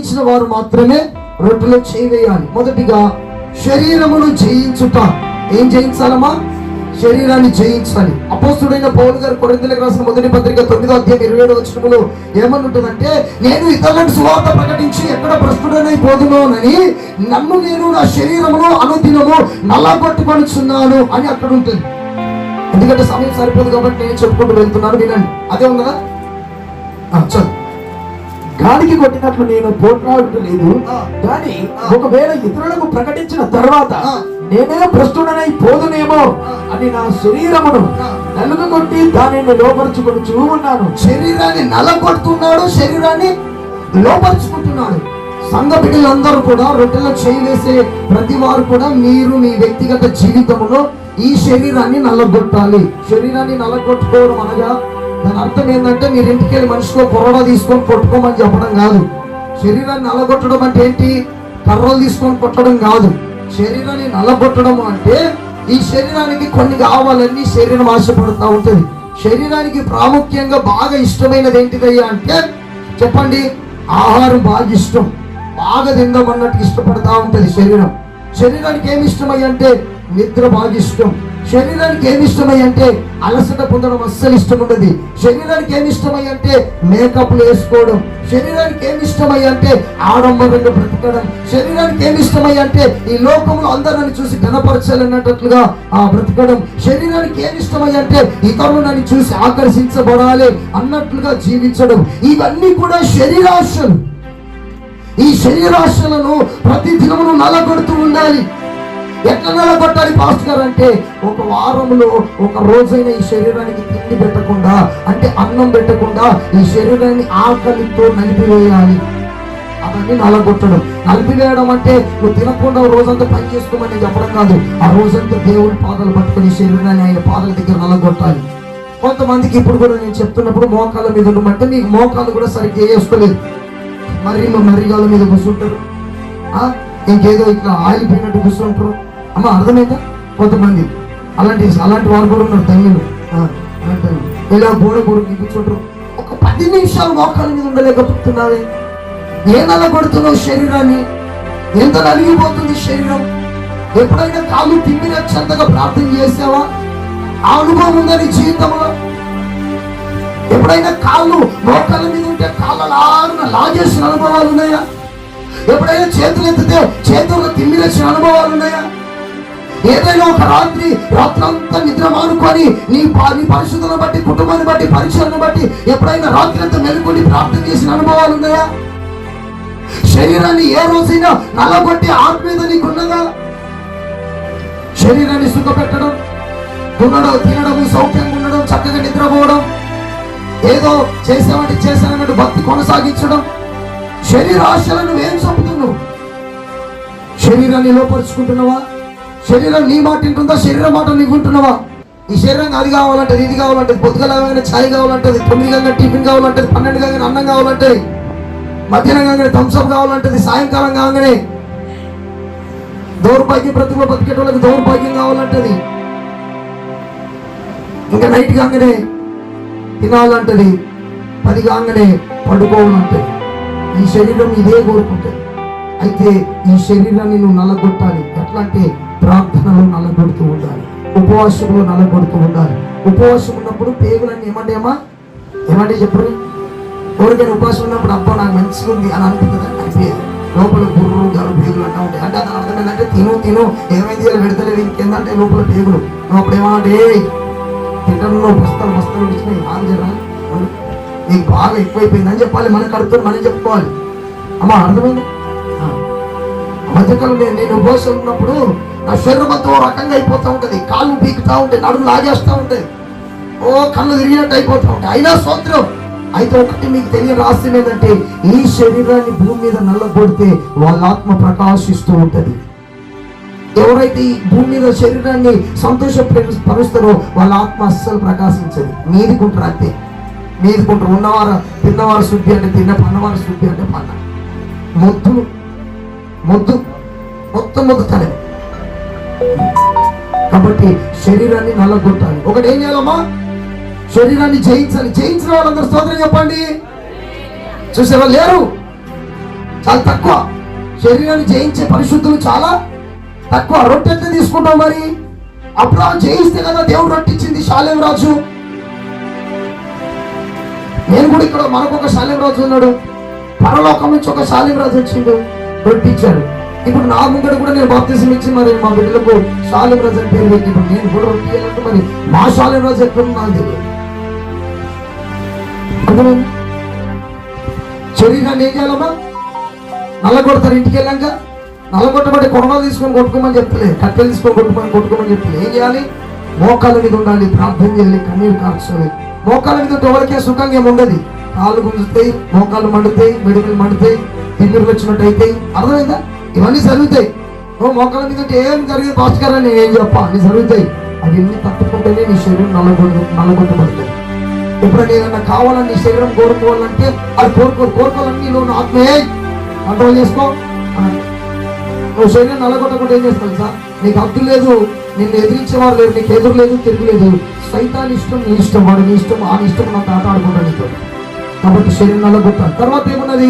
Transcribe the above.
జయించిన వారు మాత్రమే రొట్టెలో చేయాలి మొదటిగా శరీరమును జయించుట. ఏం జయించాలమ్మా? శరీరాన్ని జయించాలి. అపోస్తుడైన పౌలు గారు కొరింథీయులకు రాసిన మొదటి పత్రిక తొమ్మిదో అధ్యాయం ఇరవై ఏడు వచనములో ఏమనుంటుందంటే నేను ఇతరులకు సువార్త ప్రకటించి ఎక్కడ భ్రష్టుడనైపోదునోనని నన్ను నేను నా శరీరమును అనుదినము నల్లగొట్టుకొనిచున్నాను అని అక్కడ ఉంటుంది. ఎందుకంటే సమయం సరిపోదు కాబట్టి నేను చెప్పుకుంటూ వెళ్తున్నాను. వినండి. అదే ఉన్నదా చదువు. గాలికి కొట్టినట్లు నేను పోట్లాడలేదు ఆ. కానీ. ఒకవేళ ఇతరులకు ప్రకటించిన తర్వాత. నేనే భ్రష్టుడనై పోదునేమో. అని నా శరీరమును. నలుగు కొట్టి దానిని లోపరుచుకొని ఉన్నాను శరీరాన్ని నలగొడుతున్నాడు శరీరాన్ని లోపరుచుకుంటున్నాడు సంఘ బిడ్డలందరూ కూడా రొట్టెలో చేయి వేసే ప్రతి వారు కూడా మీరు మీ వ్యక్తిగత జీవితంలో ఈ శరీరాన్ని నల్లగొట్టాలి శరీరాన్ని నల్లగొట్టుకోవడం అనగా అర్థం ఏంటంటే మీరు ఇంటికి వెళ్ళి మనిషిలో పొరడ తీసుకొని కొట్టుకోమని చెప్పడం కాదు. శరీరాన్ని నలగొట్టడం అంటే ఏంటి? కర్రలు తీసుకొని కొట్టడం కాదు. శరీరాన్ని నలగొట్టడం అంటే ఈ శరీరానికి కొన్ని కావాలన్నీ శరీరం ఆశపడుతూ ఉంటుంది. శరీరానికి ప్రాముఖ్యంగా బాగా ఇష్టమైనది ఏంటిదయ్యా అంటే చెప్పండి ఆహారం బాగా ఇష్టం. బాగా తిందామన్నట్టు ఇష్టపడతా ఉంటుంది శరీరం. శరీరానికి ఏమి ఇష్టమయ్యంటే నిద్ర బాగా ఇష్టం. శరీరానికి ఏమి ఇష్టమై అంటే అలసట పొందడం అస్సలు ఇష్టం ఉండదు. శరీరానికి ఏమి ఇష్టమై అంటే మేకప్లు వేసుకోవడం. శరీరానికి ఏమి ఇష్టమై అంటే ఆడంబరంగా బ్రతకడం. శరీరానికి ఏమి ఇష్టమై అంటే ఈ లోకంలో అందరిని చూసి గణపరచాలన్నట్లుగా ఆ బ్రతకడం. శరీరానికి ఏమి ఇష్టమై అంటే ఇతరులు నన్ను చూసి ఆకర్షించబడాలి అన్నట్లుగా జీవించడం. ఇవన్నీ కూడా శరీరాశలు. ఈ శరీరాశలను ప్రతి దినమును నలగొడుతూ ఉండాలి. ఎట్లా నలగొట్టాలి పాస్ట్ గారు అంటే ఒక వారంలో ఒక రోజైనా ఈ శరీరానికి తిండి పెట్టకుండా అంటే అన్నం పెట్టకుండా ఈ శరీరాన్ని ఆకలితో నలిపివేయాలి. అవన్నీ నలగొట్టడం. నలిపివేయడం అంటే నువ్వు తినకుండా రోజంతా పని చేసుకోమని చెప్పడం కాదు. ఆ రోజంతా దేవుని పాదాలు పట్టుకొని ఈ శరీరాన్ని ఆయన పాదాల దగ్గర నలగొట్టాలి. కొంతమందికి ఇప్పుడు కూడా నేను చెప్తున్నప్పుడు మోకాల మీద ఉండమంటే మీకు మోకాలు కూడా సరిగ్గా వేసుకోలేదు. మరి మర్రిగాల మీద కూర్చుంటారు. ఇంకేదో ఇట్లా ఆయిల్ పోయినట్టు కూర్చుంటారు అమ్మ అర్థమైందా? కొంతమంది. అలాంటి అలాంటి వారు కూడా ఉన్నారు తల్లిలు. ఆ, ఇలా గోడ గోడకి కూర్చుంటారు ఒక పది నిమిషాలు మోకాల మీద ఉండలేకపోతున్నావే. ఏ నల్ల కొడుతున్నావు శరీరాన్ని? ఎంత నలిగిపోతుంది శరీరం? ఎప్పుడైనా కాళ్ళు తిమ్మిన చెంతగా ప్రార్థన చేసావా? ఆ అనుభవం ఉందా నీ జీవితంలో? ఎప్పుడైనా కాళ్ళు మోకాళ్ళ మీద ఉంటే కాళ్ళ లాగిన లాగేసిన అనుభవాలు ఉన్నాయా? ఎప్పుడైనా చేతులు ఎత్తితే చేతుల్లో తిమ్మిరేసిన అనుభవాలు ఉన్నాయా? ఏదైనా ఒక రాత్రి రాత్రంతా నిద్ర మానుకొని నీ నీ పరిశుద్ధులను బట్టి కుటుంబాన్ని బట్టి పరీక్షలను బట్టి ఎప్పుడైనా రాత్రి అంతా మెలుకొని ప్రార్థన చేసిన అనుభవాలు ఉన్నాయా? శరీరాన్ని ఏ రోజైనా నల్లగొట్టి ఆత్మీయత నీకున్నదా? శరీరాన్ని సుఖపెట్టడం తినడం తినడం సౌఖ్యంగా ఉండడం చక్కగా నిద్రపోవడం ఏదో చేసామంటే చేశానన్నట్టు భక్తి కొనసాగించడం శరీరాశలను ఏం చంపుతున్నావు? శరీరాన్ని లోపరుచుకుంటున్నావా? శరీరం నీ మాట వింటుందా? శరీరం మాట నీకు వింటున్నావా? ఈ శరీరం అది కావాలంటే ఇది కావాలంటే పొద్దుగలగానే ఛాయ్ కావాలంటది తొమ్మిది గంగా టిఫిన్ కావాలంటది పన్నెండు గంగా అన్నం కావాలంటే మధ్యాహ్నం కాగానే థమ్స్అప్ కావాలంటది సాయంకాలం కాగానే దౌర్భాగ్య ప్రతిభ బతికేటోళ్ళకి దౌర్భాగ్యం కావాలంటది. ఇంకా నైట్ కాగానే తినాలంటది పది కాగానే పడుకోవాలంటది. ఈ శరీరం ఇదే కోరుకుంటుంది. అయితే ఈ శరీరాన్ని నువ్వు నల్లగొట్టాలి ఎట్లా అంటే ప్రార్థనలో నల్లగొడుతూ ఉండాలి. ఉపవాసంలో నల్లగొడుతూ ఉండాలి. ఉపవాసం ఉన్నప్పుడు పేగులన్నీ ఏమంటేమా ఏమంటే చెప్పరు ఎవరికైనా ఉపవాసం ఉన్నప్పుడు అబ్బా నాకు మంచిగా ఉంది అని అనిపిస్తుంది? అనిపించదు లోపల గుర్రు గారు పేగులు అంటూ ఉంటాయి. అంటే అతను అర్థం ఏంటంటే తిను తిను ఏమైంది ఇలా పెడతలేదు. ఇంకేందంటే లోపల పేగులు. నువ్వు అప్పుడు ఏమంటే "ఏయ్, తింటాను బస్తాలు బస్తాలు ఇచ్చినాయి ఆన్ నీకు బాగా ఎక్కువైపోయింది అని చెప్పాలి. మనకు అడుగుతారు మనం చెప్పుకోవాలి. అమ్మా అర్థమైంది? మధ్యకాలంలో మధ్యకాలం నేను ఉపవాసం ఉన్నప్పుడు నా శరీరం అంతా రకంగా అయిపోతూ ఉంటుంది. కాళ్ళు పీకుతా ఉంటాయి నడుము లాగేస్తూ ఉంటాయి ఓ కళ్ళు తిరిగినట్టు అయిపోతూ ఉంటాయి అయినా సోత్రం అయితే ఒకటి మీకు తెలియని రాస్యం ఏంటంటే ఈ శరీరాన్ని భూమి మీద నల్లగొడితే వాళ్ళ ఆత్మ ప్రకాశిస్తూ ఉంటుంది. ఎవరైతే ఈ భూమి మీద శరీరాన్ని సంతోషపరుస్తారో వాళ్ళ ఆత్మ అస్సలు ప్రకాశించదు. మీదికుంటారు అంతే. మీదికుంటారు. ఉన్నవారు తిన్నవారు శుద్ధి అంటే తిన్న పన్నవారు శుద్ధి అంటే పన్న. మొద్దు మొద్దు మొత్తం మొద్దు తలే కాబట్టి శరీరాన్ని నల్లగొట్టాలి. ఒకటి ఏం చేయాలమ్మా? శరీరాన్ని జయించాలి. జయించిన వాళ్ళందరూ స్తోత్రం చెప్పండి. చూసేవాళ్ళు లేరు? చాలా తక్కువ. శరీరాన్ని జయించే పరిశుద్ధులు చాలా తక్కువ. రొట్టె ఎంత తీసుకుంటాం మరి? అబ్రాహం జయిస్తే కదా దేవుడు రొట్టించింది శాలేం రాజు. నేను కూడా ఇక్కడ మనకు ఒక శాలేం రాజు ఉన్నాడు. పరలోకం నుంచి ఒక శాలేం రాజు వచ్చిండు. రొట్టించాడు ఇప్పుడు నా ముందర కూడా నేను బాప్తిసం ఇచ్చి మరి మా బిడ్డలకు శాలేం రాజు పేరు పెట్టి ఇప్పుడు నేను కూడా రొట్టి మరి మా శాలేం రాజు ఎక్కడ నాకు తెలియదు అర్థమైంది? శరీరాన్ని ఏం చేయాలమ్మా నల్లగొడతారు ఇంటికి వెళ్ళాక నల్లగొట్టబడి కొడవలు తీసుకొని కొట్టుకోమని చెప్పలేదు కట్టెలు తీసుకొని కొట్టుకొని కొట్టుకోమని చెప్పలేదు ఏం చేయాలి? మోకాల మీద ఉండాలి ప్రార్థన చేయాలి కన్నీరు కార్చాలి మోకాల మీద ఎవరికే సుఖంగా ఏమి ఉండదు. కాళ్ళు గుంజుతాయి మోకాలు మండుతాయి మెడికల్ మండుతాయి తిమ్మిరులు వచ్చినట్టు అవుతాయి అర్థమైందా? ఇవన్నీ జరుగుతాయి. ఓ మొక్కల మీద ఏం జరిగింది భాస్కర్ నేను ఏం చెప్ప? అన్ని జరుగుతాయి. అవన్నీ తట్టుకుంటేనే నీ శరీరం నల్లగొట్టు నల్లగొట్టబడుతుంది. ఎప్పుడైనా ఏదన్నా కావాలని నీ శరీరం కోరుకోవాలంటే అది కోరుకో కోరుకోవాలని నీలో ఉన్న ఆత్మయే. కంట్రోల్ చేసుకో. నువ్వు శరీరం నల్లగొట్టకుండా ఏం చేస్తాను సార్ నీకు హద్దు లేదు. నిన్ను ఎదిరించేవారు లేరు. నీకు ఎదురు లేదు తిరుగు లేదు. సైతాన్ ఇష్టం నీ ఇష్టం వాడు నీ ఇష్టం ఆ ఇష్టం నాకు ఆట ఆడుకుంటాను నీతో. కాబట్టి శరీరం నల్లగొట్టాలి. తర్వాత ఏమున్నది?